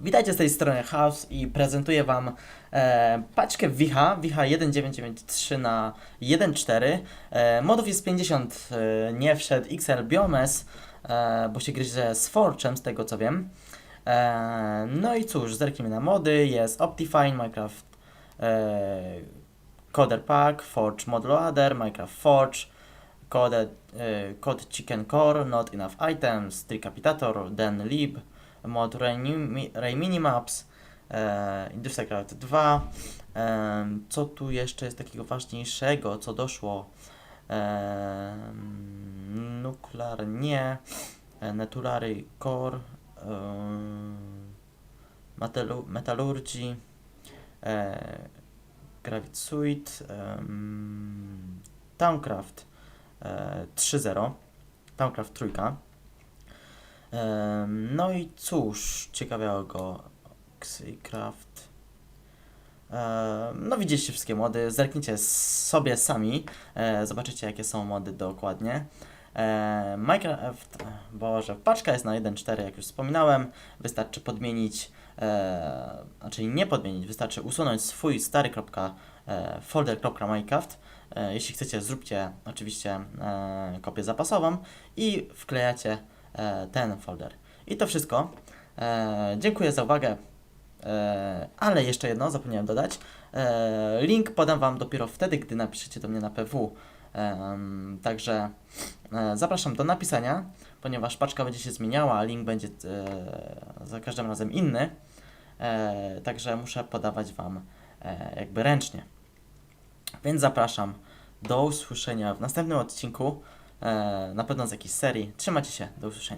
Witajcie z tej strony House i prezentuję Wam e, paczkę Wicha, Wicha 1993 na 1.4. E, modów jest 50, e, nie wszedł XL Biomes, e, bo się gryzie z Forchem, z tego co wiem. E, no i cóż, zerknijmy na mody, jest Optifine, Minecraft e, Coder Pack, Forge Mod Loader, Minecraft Forge, Code, e, Code Chicken Core, Not Enough Items, Tricapitator, Den Lib, mod Ray, Minimaps, e, Craft 2. E, co tu jeszcze jest takiego ważniejszego, co doszło? E, Nuclear nie, e, Netulary Core, e, Metalu, Metallurgy, e, Gravit Suite, em, Towncraft e, 3.0, Towncraft trójka. No i cóż, ciekawego Xycraft. No widzieliście wszystkie mody, zerknijcie sobie sami, e, zobaczycie jakie są mody dokładnie. E, Minecraft, boże, paczka jest na 1.4 jak już wspominałem, wystarczy podmienić, e, znaczy nie podmienić, wystarczy usunąć swój stary kropka, e, folder.minecraft. E, jeśli chcecie, zróbcie oczywiście e, kopię zapasową i wklejacie e, ten folder. I to wszystko. E, dziękuję za uwagę. E, ale jeszcze jedno zapomniałem dodać. E, link podam Wam dopiero wtedy, gdy napiszecie do mnie na PW. Także e, zapraszam do napisania, ponieważ paczka będzie się zmieniała, a link będzie e, za każdym razem inny. E, także muszę podawać Wam e, jakby ręcznie. Więc zapraszam do usłyszenia w następnym odcinku. E, na pewno z jakiejś serii. Trzymajcie się, do usłyszenia.